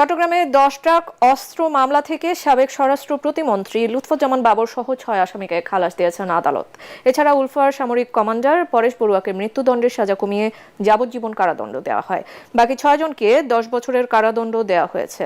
চট্টগ্রামে দশ ট্রাক অস্ত্র মামলা থেকে সাবেক স্বরাষ্ট্র প্রতিমন্ত্রী লুৎফুজ্জামান বাবর সহ ছয় আসামিকে খালাস দিয়েছেন আদালত। এছাড়া উলফার সামরিক কমান্ডার পরেশ বড়ুয়াকে মৃত্যুদণ্ডের সাজা কমিয়ে যাবজ্জীবন কারাদণ্ড দেওয়া হয়। বাকি ছয়জনকে দশ বছরের কারাদণ্ড দেওয়া হয়েছে।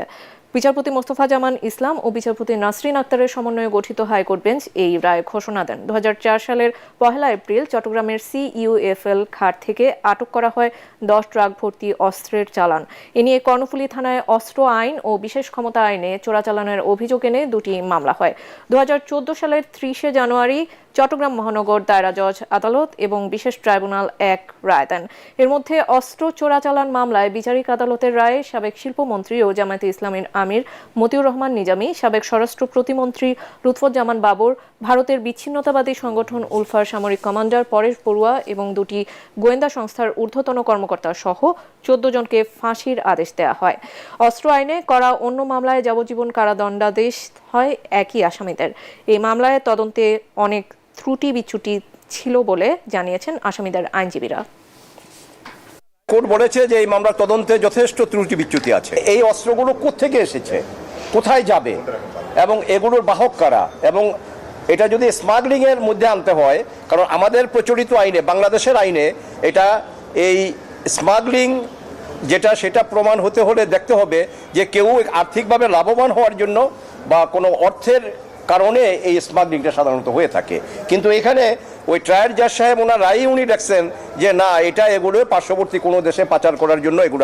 বিচারপতি মোস্তফা জামান ইসলাম ও বিচারপতি নাসরিন আক্তারের সমন্বয়ে গঠিত হাইকোর্ট বেঞ্চ এই রায় ঘোষণা দেন। দু হাজার চার সালের পহেলা এপ্রিল চট্টগ্রামের সিইউএফএল খাট থেকে আটক করা হয় দশ ট্রাক ভর্তি অস্ত্রের চালান। এ নিয়ে কর্ণফুলী থানায় অস্ত্র আইন ও বিশেষ ক্ষমতা আইনে চোরাচালানের অভিযোগ এনে দুটি মামলা হয়। দু হাজার চোদ্দ সালের ত্রিশে জানুয়ারি চট্টগ্রাম মহানগর দায়রা জজ আদালত এবং বিশেষ ট্রাইব্যুনাল এক রায় দেন। এর মধ্যে অস্ত্র চোরাচালান মামলায় বিচারিক আদালতের রায়ে সাবেক শিল্পমন্ত্রী ও জামায়াতে ইসলামের আমির, মতিউর রহমান নিজামী, সাবেক স্বরাষ্ট্র প্রতিমন্ত্রী লুৎফুজ্জামান বাবর, ভারতের বিচ্ছিন্নতাবাদী সংগঠন উলফার সামরিক কমান্ডার পরেশ বড়ুয়া এবং দুটি গোয়েন্দা সংস্থার ঊর্ধ্বতন কর্মকর্তা সহ চোদ্দ জনকে ফাঁসির আদেশ দেওয়া হয়। অস্ত্র আইনে করা অন্য মামলায় যাবজ্জীবন কারাদণ্ডাদেশ হয় একই আসামিদের। এই মামলায় তদন্তে অনেক ত্রুটি বিচ্যুতি ছিল বলে জানিয়েছেন আসামিদের আইনজীবীরা। কোর্ট বলেছে যে এই মামলার তদন্তে যথেষ্ট ত্রুটি বিচ্যুতি আছে। এই অস্ত্রগুলো কোত্থেকে এসেছে? কোথায় যাবে? এবং এগুলোর বাহক কারা? এবং এটা যদি স্মাগলিং এর মধ্যে আনতে হয়, কারণ আমাদের প্রচলিত আইনে, বাংলাদেশের আইনে এটা এই স্মাগলিং যেটা, সেটা প্রমাণ হতে হলে দেখতে হবে যে কেউ আর্থিকভাবে লাভবান হওয়ার জন্য বা কোনো অর্থের কারণে এই স্মাগলিংটা সাধারণত হয়ে থাকে। কিন্তু এখানে ওই ট্রায়াল জাজ সাহেব, ওনার রায় উনি ডাকছেন যে, না, এটা এগুলো পার্শ্ববর্তী কোনো দেশে পাচার করার জন্য এগুলো